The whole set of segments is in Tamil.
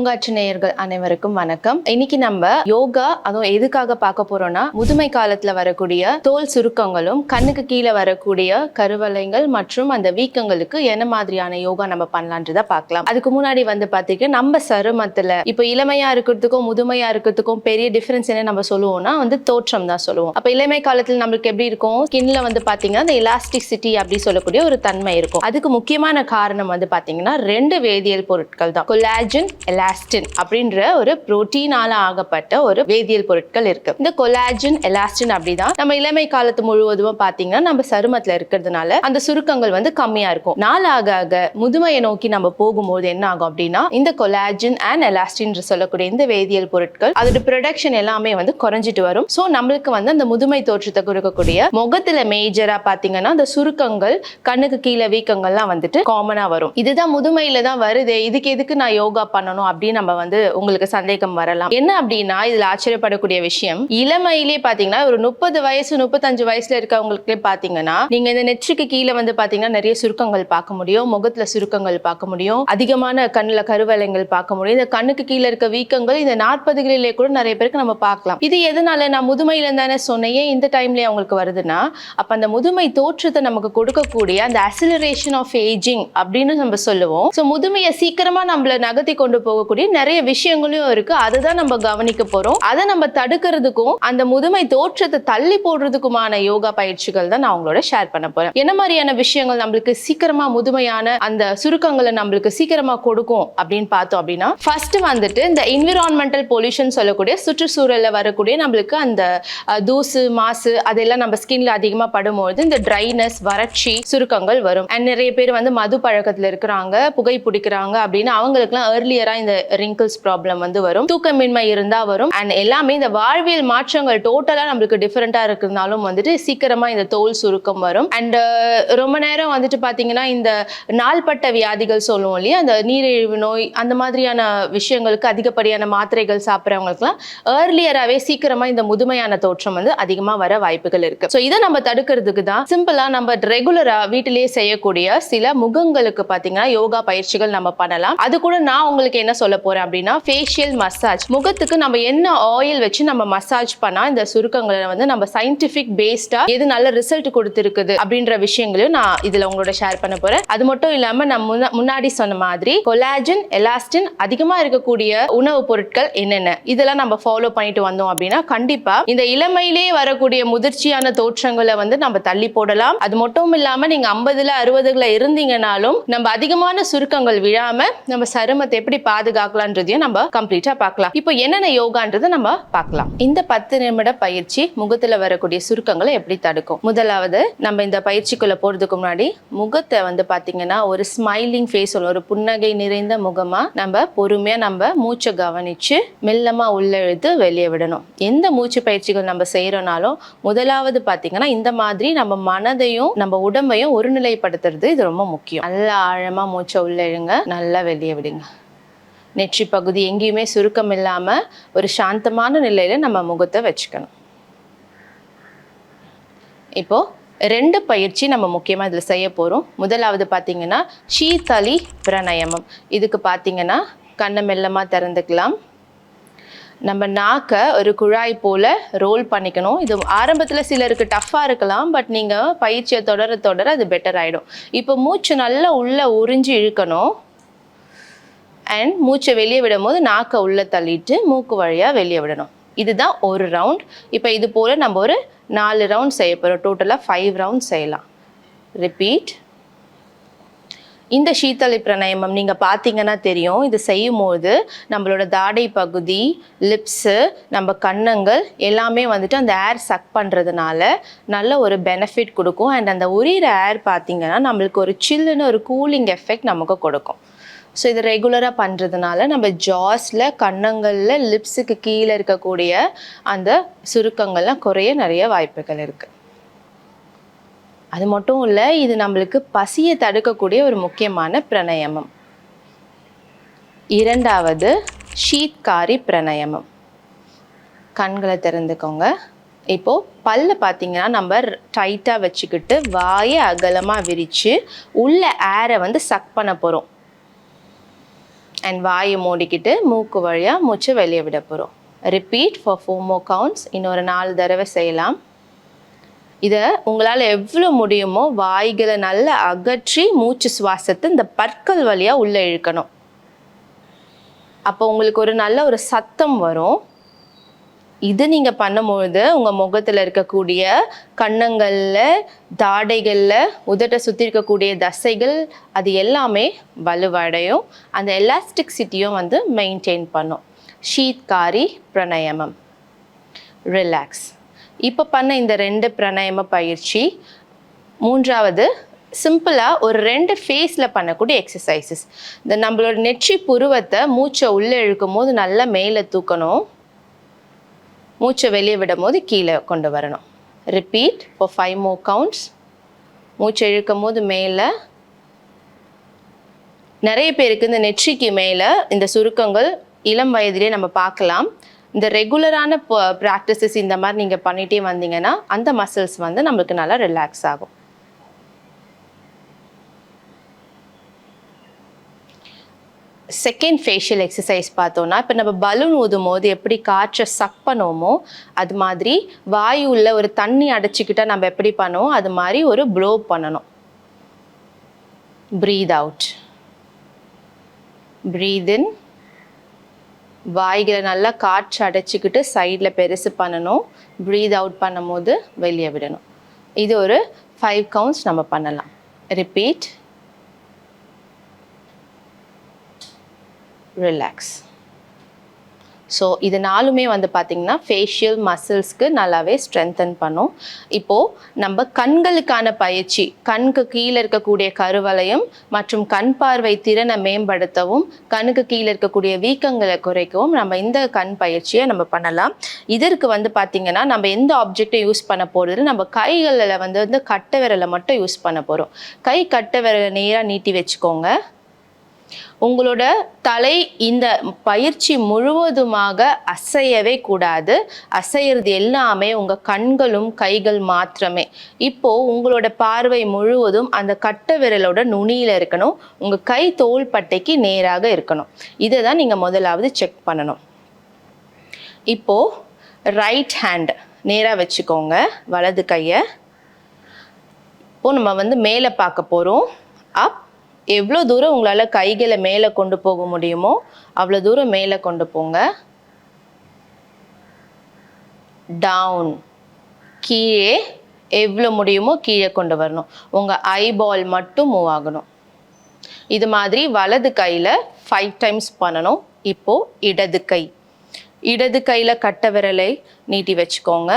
பூங்காற்று நேயர்கள் அனைவருக்கும் வணக்கம். இன்னைக்கு நம்ம யோகா அதுவும் எதுக்காக பார்க்க போறோம்னா முதுமை காலத்துல வரக்கூடிய தோல் சுருக்கங்களும் கண்ணுக்கு கீழே வரக்கூடிய கருவளைங்கள் மற்றும் அந்த வீக்கங்களுக்கு என்ன மாதிரியான யோகா நம்ம பண்ணலான்றத பார்க்கலாம். அதுக்கு முன்னாடி வந்து பாத்தீங்கன்னா நம்ம சருமத்துல இப்போ இளமையா இருக்கிறதுக்கும் முதுமையா இருக்கிறதுக்கும் பெரிய டிஃபரன்ஸ் என்ன நம்ம சொல்லுவோம்னா வந்து தோற்றம் தான் சொல்லுவோம். அப்ப இளமை காலத்துல நம்மளுக்கு எப்படி இருக்கும்? ஸ்கின்ல வந்து பாத்தீங்கன்னா அந்த எலாஸ்டிசிட்டி அப்படி சொல்லக்கூடிய ஒரு தன்மை இருக்கும். அதுக்கு முக்கியமான காரணம் வந்து பாத்தீங்கன்னா ரெண்டு வேதியியல் பொருட்கள் தான். கொலாஜன் எலாஸ்டின் அப்படின்ற ஒரு புரோட்டீனால ஆகப்பட்ட ஒரு வேதியியல் பொருட்கள் இருக்கு. இந்த கொலாஜின் எலாஸ்டின் அப்படிதான் நம்ம இளமை காலத்து முழுவதும் பாத்தீங்கன்னா நம்ம சருமத்துல இருக்கிறதுனால அந்த சுருக்கங்கள் வந்து கம்மியா இருக்கும். நாள் ஆக ஆக முதுமையை நோக்கி நம்ம போகும்போது என்ன ஆகும் அப்படின்னா இந்த கொலாஜின் அண்ட் எலாஸ்டின் சொல்லக்கூடிய இந்த வேதியியல் பொருட்கள் அதோட ப்ரொடக்ஷன் எல்லாமே வந்து குறைஞ்சிட்டு வரும். ஸோ நம்மளுக்கு வந்து அந்த முதுமை தோற்றத்தை கொடுக்கக்கூடிய முகத்துல மேஜரா பாத்தீங்கன்னா அந்த சுருக்கங்கள் கண்ணுக்கு கீழே வீக்கங்கள்லாம் வந்துட்டு காமனா வரும். இதுதான் முதுமையில தான் வருது இதுக்கு எதுக்கு நான் யோகா பண்ணணும் அப்படின்னு நம்ம வந்து உங்களுக்கு சந்தேகம் வரலாம். என்ன அப்படின்னா இதுல ஆச்சரியப்படக்கூடிய விஷயம் இளமையிலே பாத்தீங்கன்னா ஒரு முப்பது வயசு முப்பத்தஞ்சு வயசுல இருக்கவங்களுக்கே பாத்தீங்கன்னா நீங்க இந்த நெற்றிக்கு கீழே வந்து பாத்தீங்கன்னா நிறைய சுருக்கங்கள் பார்க்க முடியும். முகத்துல சுருக்கங்கள் பார்க்க முடியும். அதிகமான கண்ணுல கருவலைங்கள் பார்க்க முடியும். இந்த கண்ணுக்கு கீழே இருக்க வீக்கங்கள் இந்த நாற்பதுகளிலே கூட நிறைய பேருக்கு நம்ம பார்க்கலாம். இது எதனால நான் முதுமையில தானே சொன்னேன்? இந்த டைம்லயே அவங்களுக்கு வருதுன்னா அப்ப அந்த முதுமை தோற்றத்தை நமக்கு கொடுக்கக்கூடிய அந்த அசிலரேஷன் ஆஃப் ஏஜிங் அப்படின்னு நம்ம சொல்லுவோம். ஸோ முதுமையை சீக்கிரமா நம்மள நகர்த்தி கொண்டு போகக்கூடிய நிறைய விஷயங்களும் இருக்கு. அதுதான் நம்ம கவனிக்க போறோம். அதை நம்ம தடுக்கிறதுக்கும் அந்த முதுமை தோற்றத்தை தள்ளி போடுறதுக்குமான யோகா பயிற்சிகள் தான் நான் உங்களோட ஷேர் பண்ண போறேன். என்ன மாதிரியான விஷயங்கள் நம்மளுக்கு சீக்கிரமா முதுமையான அந்த சுருக்கங்களை நம்மளுக்கு சீக்கிரமா கொடுக்கும் அப்படின்னு பார்த்தோம் அப்படின்னா ஃபர்ஸ்ட் வந்துட்டு இந்த என்விரான்மெண்டல் பொல்யூஷன் சொல்லக்கூடிய சுற்றுச்சூழல்ல வரக்கூடிய நம்மளுக்கு அந்த தூசு மாசு அதெல்லாம் நம்ம ஸ்கின்ல அதிகமா படும்போது இந்த ட்ரைனஸ் வறட்சி சுருக்கங்கள் வரும். அண்ட் நிறைய பேர் வந்து மது பழக்கத்துல இருக்கிறாங்க புகை பிடிக்கிறாங்க அப்படின்னு அவங்களுக்குலாம் ஏர்லியரா இந்த ரிங்கிள்ஸ் ப்ராப்ளம் வந்து வரும். தூக்கமின்மை இருந்தா வரும். அண்ட் எல்லாமே இந்த வாழ்வியல் மாற்றங்கள் டோட்டலா நம்மளுக்கு டிஃபரெண்டா இருக்கிறதுனாலும் வந்துட்டு சீக்கிரமா இந்த தோல் சுருக்கம் வரும். அண்ட் ரொம்ப நேரம் வந்துட்டு பாத்தீங்கன்னா இந்த நாள்பட்ட வியாதிகள் சொல்லுவோம் இல்லையா? அந்த நீரிழிவு நோய் அந்த மாதிரியான விஷயங்களுக்கு அதிகப்படியான மாத்திரைகள் சாப்பிட்றவங்களுக்குலாம் ஏர்லியராகவே சீக்கிரமா இந்த முதுமையான தோற்றம் வந்து அதிகமா வர வாய்ப்புகள் இருக்கு. ஸோ இதை நம்ம தடுக்கிறதுக்கு தான் சிம்பிளா நம்ம ரெகுலரா வீட்டிலேயே செய்யக்கூடிய சில முகங்களுக்கு பாத்தீங்கன்னா யோகா பயிற்சிகள் நம்ம பண்ணலாம். அது கூட நான் உங்களுக்கு என்ன சொல்ல போறேன் அப்படின்னா ஃபேஷியல் மசாஜ் முகத்துக்கு நம்ம என்ன ஆயில் வச்சு நம்ம மசாஜ் பண்ணா இந்த சுருக்கங்களை வந்து நம்ம சயின்டிபிக் பேஸ்டா எது நல்ல ரிசல்ட் கொடுத்துருக்குது அப்படின்ற விஷயங்களையும் நான் இதுல உங்களோட ஷேர் பண்ண போறேன். அது மட்டும் இல்லாம நான் முன்னாடி சொன்ன மாதிரி கொலாஜன் எலாஸ்டின் அதிகமா இருக்கக்கூடிய உணவுப் பொருட்கள் என்னென்ன? இதெல்லாம் நம்ம ஃபாலோ பண்ணிட்டு வந்தோம் அப்படின்னா கண்டிப்பா இந்த இளமையிலேயே வரக்கூடிய முதிர்ச்சியான தோற்றங்களை வந்து நம்ம தள்ளி போடலாம். அது மட்டும் இல்லாம நீங்க ஐம்பதுல அறுபதுல இருந்தீங்கனாலும் நம்ம அதிகமான சுருக்கங்கள் விழாம நம்ம சருமத்தை எப்படி பாதுகாக்கலான்றதையும் நம்ம கம்ப்ளீட்டா பார்க்கலாம் இப்போ என்னென்ன யோகான்றதை நம்ம பார்க்கலாம் இந்த பத்து நிமிட பயிற்சி முகத்துல வரக்கூடிய சுருக்கங்களை எப்படி தடுக்கும்? முதலாவது நம்ம இந்த பயிற்சிக்குள்ள போறதுக்கு முன்னாடி முகத்தை வந்து பாத்தீங்கன்னா ஒரு ஸ்மைலிங் ஃபேஸ் ஒரு புன்னகை நிறைந்த முகமா நம்ம பொறுமையா நம்ம மூச்சை கவனிச்சு மெல்லமா உள்ள இழுத்து வெளியே விடணும். எந்த மூச்சு பயிற்சிகள் நம்ம செய்யறோம்னாலும் முதலாவது பாத்தீங்கன்னா இந்த மாதிரி நம்ம மனதையும் நம்ம உடம்பையும் ஒருநிலைப்படுத்துறது இது ரொம்ப முக்கியம். நல்லா ஆழமா மூச்சை உள்ள இழுங்க நல்லா வெளியே விடுங்க. நெற்றி பகுதி எங்கேயுமே சுருக்கம் இல்லாமல் ஒரு சாந்தமான நிலையில் நம்ம முகத்தை வச்சுக்கணும். இப்போ ரெண்டு பயிற்சி நம்ம முக்கியமாக இதில் செய்ய போகிறோம் முதலாவது பார்த்தீங்கன்னா ஷீதலி பிரணயமம். இதுக்கு பார்த்தீங்கன்னா கண்ணை மெல்லமாக திறந்துக்கலாம். நம்ம நாக்கை ஒரு குழாய் போல் ரோல் பண்ணிக்கணும். இது ஆரம்பத்தில் சிலருக்கு டஃப்பாக இருக்கலாம் பட் நீங்கள் பயிற்சியை தொடர தொடர அது பெட்டர் ஆகிடும் இப்போ மூச்சு நல்லா உள்ளே உறிஞ்சி இழுக்கணும். அண்ட் மூச்சை வெளியே விடும் போது நாக்கை உள்ளே தள்ளிட்டு மூக்கு வழியாக வெளியே விடணும். இதுதான் ஒரு ரவுண்ட் இப்போ இது போல் நம்ம ஒரு நாலு ரவுண்ட் செய்ய போகிறோம் டோட்டலாக ஃபைவ் ரவுண்ட் செய்யலாம். ரிப்பீட் இந்த சீத்தலை பிரணயமம் நீங்கள் பார்த்தீங்கன்னா தெரியும். இது செய்யும்போது நம்மளோட தாடை பகுதி லிப்ஸு நம்ம கன்னங்கள் எல்லாமே வந்துட்டு அந்த ஏர் சக் பண்ணுறதுனால நல்ல ஒரு பெனிஃபிட் கொடுக்கும். அண்ட் அந்த உரியிற ஏர் பார்த்தீங்கன்னா நம்மளுக்கு ஒரு சில்லுன்னு ஒரு கூலிங் எஃபெக்ட் நமக்கு கொடுக்கும். ஸோ இது ரெகுலராக பண்ணுறதுனால நம்ம ஜாஸில் கன்னங்களில் லிப்ஸுக்கு கீழே இருக்கக்கூடிய அந்த சுருக்கங்கள்லாம் குறைய நிறைய வாய்ப்புகள் இருக்குது அது மட்டும் இல்லை இது நம்மளுக்கு பசியை தடுக்கக்கூடிய ஒரு முக்கியமான பிரணயமம். இரண்டாவது ஷீத்காரி பிரணயமம். கண்களை திறந்துக்கோங்க. இப்போது பல்ல பார்த்தீங்கன்னா நம்ம டைட்டாக வச்சுக்கிட்டு வாயை அகலமாக விரித்து உள்ள ஏரை வந்து சக் பண்ண போகிறோம் அண்ட் வாயை மூடிக்கிட்டு மூக்கு வழியாக மூச்சு வெளியே விட போகிறோம் repeat for four more counts இன்னொரு நாலு தடவை செய்யலாம். இதை உங்களால் எவ்வளோ முடியுமோ வாய்களை நல்லா அகற்றி மூச்சு சுவாசத்தை இந்த பற்கள் வழியாக உள்ளே இழுக்கணும். அப்போ உங்களுக்கு ஒரு நல்ல ஒரு சத்தம் வரும். இது நீங்கள் பண்ணும்பொழுது உங்கள் முகத்தில் இருக்கக்கூடிய கன்னங்களில் தாடைகளில் உதட்டை சுற்றி இருக்கக்கூடிய தசைகள் அது எல்லாமே வலுவடையும். அந்த எலாஸ்டிக்சிட்டியும் வந்து மெயின்டைன் பண்ணும். ஷீத்காரி பிரணயமம். ரிலாக்ஸ் இப்போ பண்ண இந்த ரெண்டு பிரணயம பயிற்சி மூன்றாவது சிம்பிளாக ஒரு ரெண்டு ஃபேஸில் பண்ணக்கூடிய எக்ஸசைசஸ் இந்த நம்மளோட நெற்றி புருவத்தை மூச்சை உள்ளே இழுக்கும் போது நல்லா மேலே தூக்கணும். மூச்சை வெளியே விடும் போது கீழே கொண்டு வரணும். Repeat for five more counts மூச்சை இழுக்கும் போது மேலே. நிறைய பேருக்கு இந்த நெற்றிக்கு மேலே இந்த சுருக்கங்கள் இளம் வயதிலே நம்ம பார்க்கலாம். இந்த ரெகுலரான ப்ராக்டிசஸ் இந்த மாதிரி நீங்கள் பண்ணிகிட்டே வந்தீங்கன்னா அந்த மசில்ஸ் வந்து நம்மளுக்கு நல்லா ரிலாக்ஸ் ஆகும். செகண்ட் ஃபேஷியல் எக்ஸசைஸ் பார்த்தோன்னா இப்போ நம்ம பலூன் ஊதும் போது எப்படி காற்றை சக் பண்ணுவோமோ அது மாதிரி வாயு உள்ள ஒரு தண்ணி அடைச்சிக்கிட்டா நம்ம எப்படி பண்ணுவோம்? அது மாதிரி ஒரு ப்ளோ பண்ணணும். ப்ரீத் அவுட் ப்ரீத் இன் வாய்களை நல்லா காற்று அடைச்சிக்கிட்டு சைடில் பெருசு பண்ணணும். ப்ரீத் அவுட் பண்ணும் போது வெளியே விடணும். இது ஒரு ஃபைவ் கவுண்ட்ஸ் நம்ம பண்ணலாம். ரிப்பீட் ரிலாக்ஸ் ஸோ இது நாலுமே வந்து பார்த்திங்கன்னா ஃபேஷியல் மசில்ஸ்க்கு நல்லாவே ஸ்ட்ரென்தன் பண்ணும். இப்போது நம்ம கண்களுக்கான பயிற்சி கண்ணுக்கு கீழே இருக்கக்கூடிய கருவளையம் மற்றும் கண் பார்வை திறனை மேம்படுத்தவும் கண்ணுக்கு கீழே இருக்கக்கூடிய வீக்கங்களை குறைக்கவும் நம்ம இந்த கண் பயிற்சியை நம்ம பண்ணலாம். இதற்கு வந்து பார்த்திங்கன்னா நம்ம எந்த ஆப்ஜெக்டை யூஸ் பண்ண போகிறது நம்ம கைகளில் வந்து வந்து கட்டை விரலை மட்டும் யூஸ் பண்ண போகிறோம் கை கட்டை விரலை நேராக நீட்டி வச்சுக்கோங்க. உங்களோட தலை இந்த பயிற்சி முழுவதுமாக அசையவே கூடாது. அசையிறது எல்லாமே உங்கள் கண்களும் கைகள் மாத்திரமே. இப்போது உங்களோட பார்வை முழுவதும் அந்த கட்ட விரலோட நுனியில் இருக்கணும். உங்கள் கை தோள்பட்டைக்கு நேராக இருக்கணும். இதை தான் நீங்கள் முதலாவது செக் பண்ணணும். இப்போது ரைட் ஹேண்ட் நேராக வச்சுக்கோங்க. வலது கையை. இப்போது நம்ம வந்து மேலே பார்க்க போகிறோம் அப் எவ்வளோ தூரம் உங்களால் கைகளை மேலே கொண்டு போக முடியுமோ அவ்வளோ தூரம் மேலே கொண்டு போங்க. டவுன் கீழே எவ்வளோ முடியுமோ கீழே கொண்டு வரணும். உங்கள் ஐபால் மட்டும் மூவ் ஆகணும். இது மாதிரி வலது கையில் ஃபைவ் டைம்ஸ் பண்ணணும். இப்போது இடது கை. இடது கையில் கட்டை விரலை நீட்டி வச்சுக்கோங்க.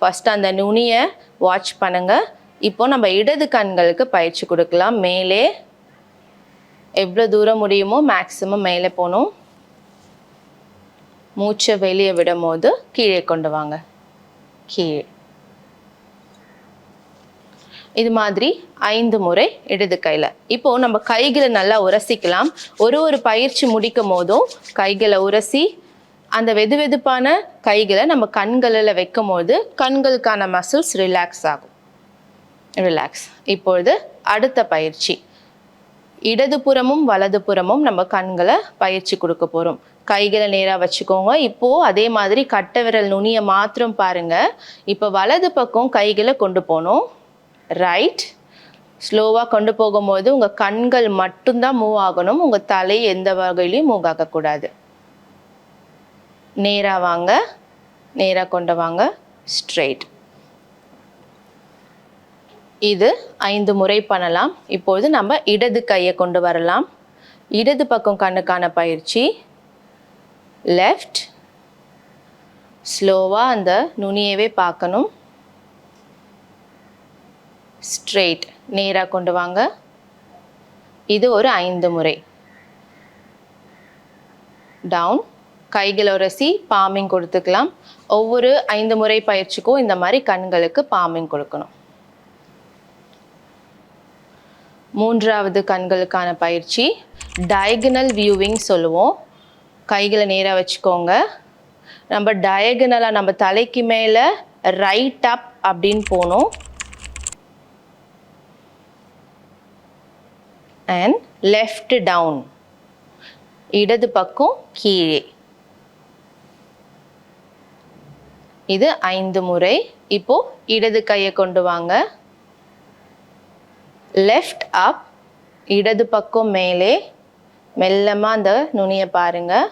ஃபஸ்ட் அந்த நுனியை வாட்ச் பண்ணுங்கள் இப்போ நம்ம இடது கண்களுக்கு பயிற்சி கொடுக்கலாம். மேலே எவ்வளோ தூரம் முடியுமோ மேக்ஸிமம் மேலே போகணும். மூச்சை வெளியே விடும் போது கீழே கொண்டு வாங்க. கீழே. இது மாதிரி ஐந்து முறை இடது கையில். இப்போ நம்ம கைகளை நல்லா உரசிக்கலாம். ஒரு ஒரு பயிற்சி முடிக்கும் போதும் கைகளை உரசி அந்த வெது வெதுப்பான கைகளை நம்ம கண்களில் வைக்கும் போது கண்களுக்கான மசில்ஸ் ரிலாக்ஸ் ஆகும். ரிலாக்ஸ் இப்பொழுது அடுத்த பயிற்சி. இடதுபுறமும் வலதுபுறமும் நம்ம கண்களை பயிற்சி கொடுக்க போகிறோம் கைகளை நேராக வச்சுக்கோங்க. இப்போது அதே மாதிரி கட்டை விரல் நுனியை மாத்திரம் பாருங்கள் இப்போ வலது பக்கம் கைகளை கொண்டு போகணும். ரைட் ஸ்லோவாக கொண்டு போகும்போது உங்கள் கண்கள் மட்டும்தான் மூவ் ஆகணும். உங்கள் தலை எந்த வகையிலையும் மூவ் ஆகக்கூடாது. நேராக வாங்க. நேராக கொண்டு வாங்க. ஸ்ட்ரெயிட் இது ஐந்து முறை பண்ணலாம். இப்பொழுது நம்ம இடது கையை கொண்டு வரலாம். இடது பக்கம் கண்ணுக்கான பயிற்சி. லெஃப்ட் ஸ்லோவாக அந்த நுனியவே பார்க்கணும். ஸ்ட்ரெயிட் நேராக கொண்டு வாங்க. இது ஒரு ஐந்து முறை. டவுன் கைகளை உரசி பாமிங் கொடுத்துக்கலாம். ஒவ்வொரு ஐந்து முறை பயிற்சிக்கும் இந்த மாதிரி கண்களுக்கு பாமிங் கொடுக்கணும். மூன்றாவது கண்களுக்கான பயிற்சி. டயகனல் வியூவிங் சொல்லுவோம். கைகளை நேராக வச்சுக்கோங்க. நம்ம டயகனலாக நம்ம தலைக்கு மேலே ரைட் அப் அப்படின்னு போகணும். அண்ட் லெஃப்ட் டவுன் இடது பக்கம் கீழே. இது ஐந்து முறை. இப்போ இடது கையை கொண்டு வாங்க. லெஃப்ட் அப் இடது பக்கம் மேலே மெல்லமாக அந்த நுனியை பாருங்க.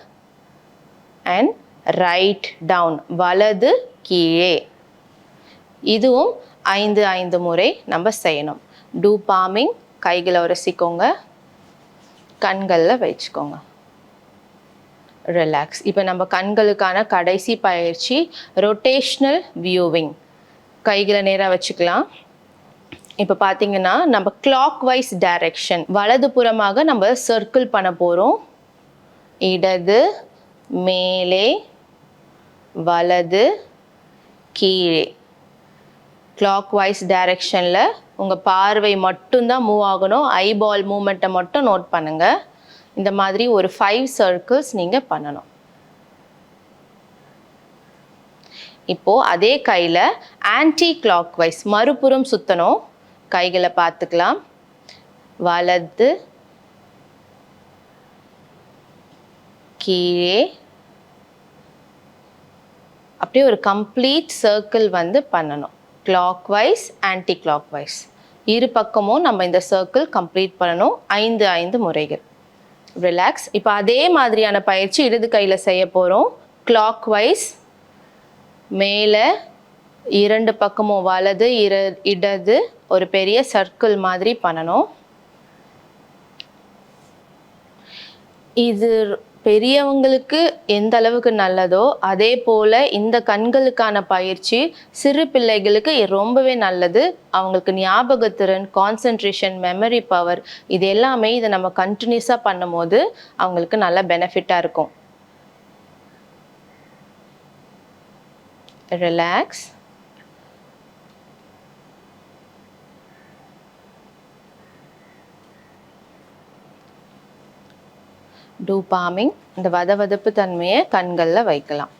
அண்ட் ரைட் டவுன் வலது கீழே. இதுவும் ஐந்து ஐந்து முறை நம்ம செய்யணும். டூ பாமிங் கைகளை உரசிக்கோங்க. கண்களில் வச்சுக்கோங்க. ரிலாக்ஸ் இப்போ நம்ம கண்களுக்கான கடைசி பயிற்சி ரொட்டேஷ்னல் வியூவிங் கைகளை நேராக வச்சுக்கலாம். இப்போ பார்த்தீங்கன்னா நம்ம கிளாக் வைஸ் டைரக்ஷன் வலதுபுறமாக நம்ம சர்க்கிள் பண்ண போகிறோம் இடது மேலே வலது கீழே. கிளாக் வைஸ் டைரக்ஷனில் உங்கள் பார்வை மட்டும்தான் மூவ் ஆகணும். ஐபால் மூமெண்ட்டை மட்டும் நோட் பண்ணுங்கள் இந்த மாதிரி ஒரு ஃபைவ் சர்க்கிள்ஸ் நீங்கள் பண்ணணும். இப்போது அதே கையில் ஆன்டி கிளாக் வைஸ் மறுபுறம் சுற்றணும் கைகளை பார்த்துக்கலாம். வலது. கீழே. அப்படியே ஒரு கம்ப்ளீட் சர்க்கிள் வந்து பண்ணணும். Clockwise anti clock wise இரு பக்கமும் நம்ம இந்த சர்க்கிள் கம்ப்ளீட் பண்ணணும். ஐந்து ஐந்து முறைகள். ரிலாக்ஸ் இப்போ அதே மாதிரியான பயிற்சி இடது கையில் செய்ய போகிறோம் கிளாக் வைஸ் மேலே. இரண்டு பக்கமும் வலது இர இடது ஒரு பெரிய சர்க்கிள் மாதிரி பண்ணணும். இது பெரியவங்களுக்கு எந்த அளவுக்கு நல்லதோ அதே போல் இந்த கண்களுக்கான பயிற்சி சிறு பிள்ளைகளுக்கு ரொம்பவே நல்லது. அவங்களுக்கு ஞாபகத்திறன் கான்சென்ட்ரேஷன் மெமரி பவர் இது எல்லாமே இதை நம்ம கண்டினியூஸாக பண்ணும்போது அவங்களுக்கு நல்ல பெனிஃபிட்டாக இருக்கும். ரிலாக்ஸ் டூபாமிங் இந்த வதவதப்பு தன்மையை கண்களில் வைக்கலாம்.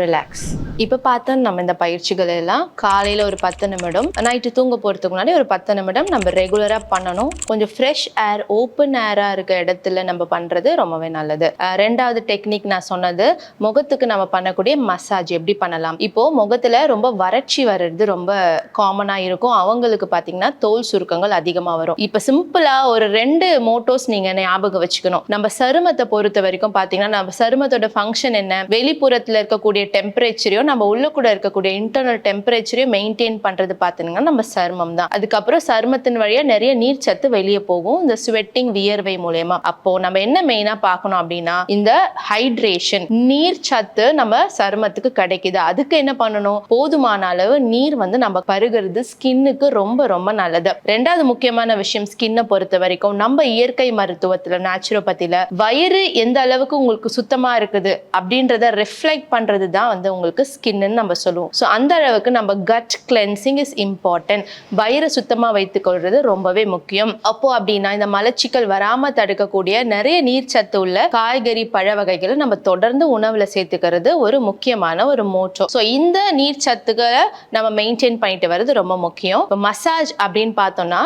ரிலாக்ஸ் இப்போ பார்த்தா நம்ம இந்த பயிற்சிகள் எல்லாம் காலையில் ஒரு பத்து நிமிடம் நைட்டு தூங்க போகிறதுக்கு முன்னாடி ஒரு பத்து நிமிடம் நம்ம ரெகுலராக பண்ணணும். கொஞ்சம் ஃப்ரெஷ் ஏர் ஓப்பன் ஏராக இருக்க இடத்துல நம்ம பண்ணுறது ரொம்பவே நல்லது. ரெண்டாவது டெக்னிக் நான் சொன்னது முகத்துக்கு நம்ம பண்ணக்கூடிய மசாஜ் எப்படி பண்ணலாம்? இப்போது முகத்தில் ரொம்ப வறட்சி வர்றது ரொம்ப காமனாக இருக்கும். அவங்களுக்கு பார்த்தீங்கன்னா தோல் சுருக்கங்கள் அதிகமாக வரும். இப்போ சிம்பிளாக ஒரு ரெண்டு மோட்டோஸ் நீங்கள் ஞாபகம் வச்சுக்கணும். நம்ம சருமத்தை பொறுத்த வரைக்கும் பார்த்தீங்கன்னா நம்ம சருமத்தோட ஃபங்க்ஷன் என்ன? வெளிப்புறத்தில் இருக்கக்கூடிய டெம்பரேச்சரையும் நம்ம உள்ளுக்குள்ள இருக்கக்கூடிய இன்டர்னல் டெம்பரேச்சரையும் மெயின்டைன் பண்ணுறது பார்த்தீங்கன்னா நம்ம சருமம் தான். அதுக்கப்புறம் சருமத்தின் வழியாக நிறைய நீர் சத்து வெளியே போகும். இந்த ஸ்வெட்டிங் வியர்வை மூலயமா. அப்போ நம்ம என்ன மெயினாக பார்க்கணும் அப்படின்னா இந்த ஹைட்ரேஷன் நீர் சத்து நம்ம சருமத்துக்கு கிடைக்குது. அதுக்கு என்ன பண்ணணும்? போதுமான அளவு நீர் வந்து நம்ம பருகிறது ஸ்கின்னுக்கு ரொம்ப ரொம்ப நல்லது. ரெண்டாவது முக்கியமான விஷயம் ஸ்கின்னை பொறுத்த வரைக்கும் நம்ம இயற்கை மருத்துவத்துல நேச்சுரோபதியில வயிறு எந்த அளவுக்கு உங்களுக்கு சுத்தமா இருக்குது அப்படின்றத ரிஃப்ளெக்ட் பண்றது தான் வந்து உங்களுக்கு ஸ்கின்னு நம்ம சொல்லுவோம். ஸோ அந்த அளவுக்கு நம்ம கட் கிளென்சிங் இஸ் இம்பார்ட்டன்ட் வயிறு சுத்தமாக வைத்துக்கொள்றது ரொம்பவே முக்கியம். அப்போ அப்படின்னா இந்த மலச்சிக்கல் வராமல் தடுக்கக்கூடிய நிறைய நீர்ச்சத்து உள்ள காய்கறி பழ வகைகளை நம்ம தொடர்ந்து உணவுல சேர்த்துக்கிறது ஒரு முக்கியமான ஒரு மோட்டோ ஸோ இந்த நீர்ச்சத்துக்களை நம்ம மெயின்டைன் பண்ணிட்டு வர்றது ரொம்ப முக்கியம். இப்போ மசாஜ் அப்படின்னு பார்த்தோம்னா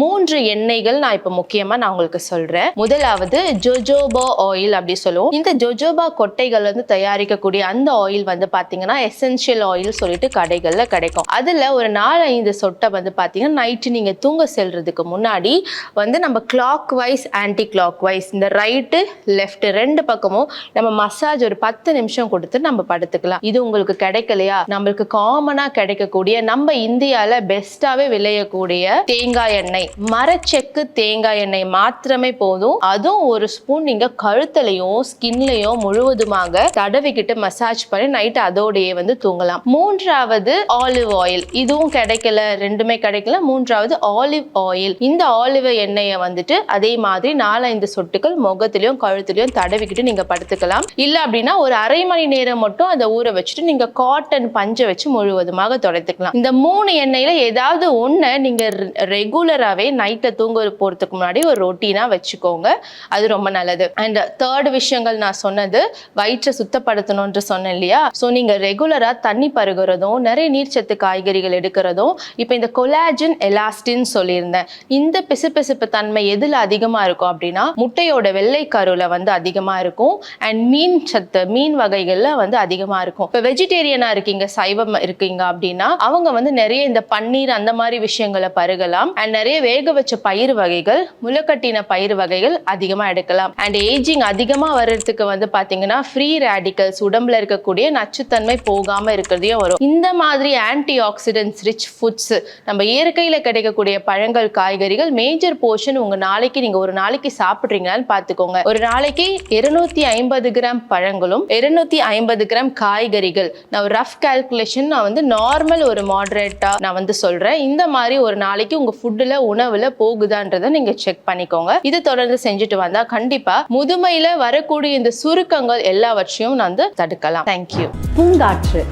மூன்று எண்ணெய்கள் நான் இப்போ முக்கியமாக நான் உங்களுக்கு சொல்றேன். முதலாவது ஜோஜோபா ஆயில் அப்படி சொல்லுவோம். இந்த ஜோஜோபா கொட்டைகள் வந்து தயாரிக்கக்கூடிய அந்த ஆயில் வந்து பார்த்தீங்கன்னா எசென்ஷியல் ஆயில் சொல்லிட்டு கடைகளில் கிடைக்கும். அதில் ஒரு நாலு ஐந்து சொட்டை வந்து பார்த்தீங்கன்னா நைட்டு நீங்கள் தூங்க செல்றதுக்கு முன்னாடி வந்து நம்ம clockwise anti clock wise இந்த ரைட்டு லெஃப்ட் ரெண்டு பக்கமும் நம்ம மசாஜ் ஒரு பத்து நிமிஷம் கொடுத்து நம்ம படுத்துக்கலாம். இது உங்களுக்கு கிடைக்கலையா? நம்மளுக்கு காமனா கிடைக்கக்கூடிய நம்ம இந்தியாவில் பெஸ்ட்டாகவே விளையக்கூடிய தேங்காய் எண்ணெய். மரச்செக்கு தேங்காய் எண்ணெய் மாத்திரமே போதும். அதுவும் ஒரு ஸ்பூன் நீங்கள் கழுத்துலையும் ஸ்கின்லையும் முழுவதுமாக தடவிக்கிட்டு மசாஜ் பண்ணி நைட் அதோடையே வந்து தூங்கலாம். மூன்றாவது ஆலிவ் ஆயில் இதுவும் கிடைக்கல ரெண்டுமே கிடைக்கல. மூன்றாவது ஆலிவ் ஆயில் இந்த ஆலிவ் எண்ணெயை வந்துட்டு அதே மாதிரி நாலஞ்சு சொட்டுகள் முகத்திலையும் கழுத்துலையும் தடவிக்கிட்டு நீங்க படுத்துக்கலாம். இல்ல அப்படின்னா ஒரு அரை மணி நேரம் மட்டும் அதை ஊற வச்சுட்டு நீங்க காட்டன் பஞ்சை வச்சு முழுவதுமாக துடைத்துக்கலாம். இந்த மூணு எண்ணெயில ஏதாவது ஒண்ணு நீங்க ரெகுலராகவே நைட்டை தூங்க போறதுக்கு முன்னாடி ஒரு ரொட்டீனா வச்சுக்கோங்க. அது ரொம்ப நல்லது. அண்ட் தேர்ட் விஷயங்கள் நான் சொன்னது வயிற்றை சுத்தப்படுத்தணும்னு சொன்னேன் இல்லையா? ஸோ நீங்க ரெகுலரா தண்ணி பருகிறதும் நிறைய நீர்ச்சத்து காய்கறிகள் எடுக்கிறதும் இப்போ இந்த கொலாஜன் எலாஸ்டின் சொல்லியிருந்தேன். இந்த பிசுபிசுப்பு தன்மை எதுல அதிகமா இருக்கும் அப்படின்னா முட்டையோட வெள்ளை கருவில் வந்து அதிகமா இருக்கும் அண்ட் மீன் சத்து மீன் வகைகள்ல வந்து அதிகமா இருக்கும். இப்போ வெஜிடேரியனா இருக்கீங்க சைவம் இருக்கீங்க அப்படின்னா அவங்க வந்து நிறைய இந்த பன்னீர் அந்த மாதிரி விஷயங்களை பருகலாம் அண்ட் நிறைய வேக வச்ச பயிர் வகைகள் முளைக்கட்டின பயிர் வகைகள் அதிகமா எடுக்கலாம். அண்ட் ஏஜிங் அதிகமா வர்றதுக்கு வந்து பாத்தீங்கன்னா ஃப்ரீ ரேடிக்கல்ஸ் உடம்புல இருக்கக்கூடிய நச்சுத்தன்மை போகாம இருக்கிறதையும் வரும். இந்த மாதிரி ஆன்டி ஆக்சிடென்ட்ஸ் ரிச் ஃபுட்ஸ் நம்ம இயற்கையில கிடைக்கக்கூடிய பழங்கள் காய்கறிகள் மேஜர் போர்ஷன் உங்க நாளைக்கு நீங்க ஒரு நாளைக்கு சாப்பிடுறீங்களான்னு பாத்துக்கோங்க ஒரு நாளைக்கு இருநூத்தி ஐம்பது கிராம் பழங்களும் இருநூத்தி ஐம்பது கிராம் காய்கறிகள். நான் ரஃப் கால்குலேஷன் நான் வந்து நார்மல் ஒரு மாடரேட்டா நான் வந்து சொல்றேன். இந்த மாதிரி ஒரு நாளைக்கு உங்க ஃபுட்டுல உணவுல போகுதான்றதை நீங்க செக் பண்ணிக்கோங்க. இது தொடர்ந்து செஞ்சுட்டு வந்தா கண்டிப்பா முதுமையில வரக்கூடிய இந்த சுருக்கங்கள் எல்லாவற்றையும் நான் வந்து தடுக்கலாம். தேங்க்யூ பூங்காற்று.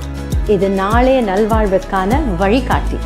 இது நாளைய நல்வாழ்வுக்கான வழிகாட்டி.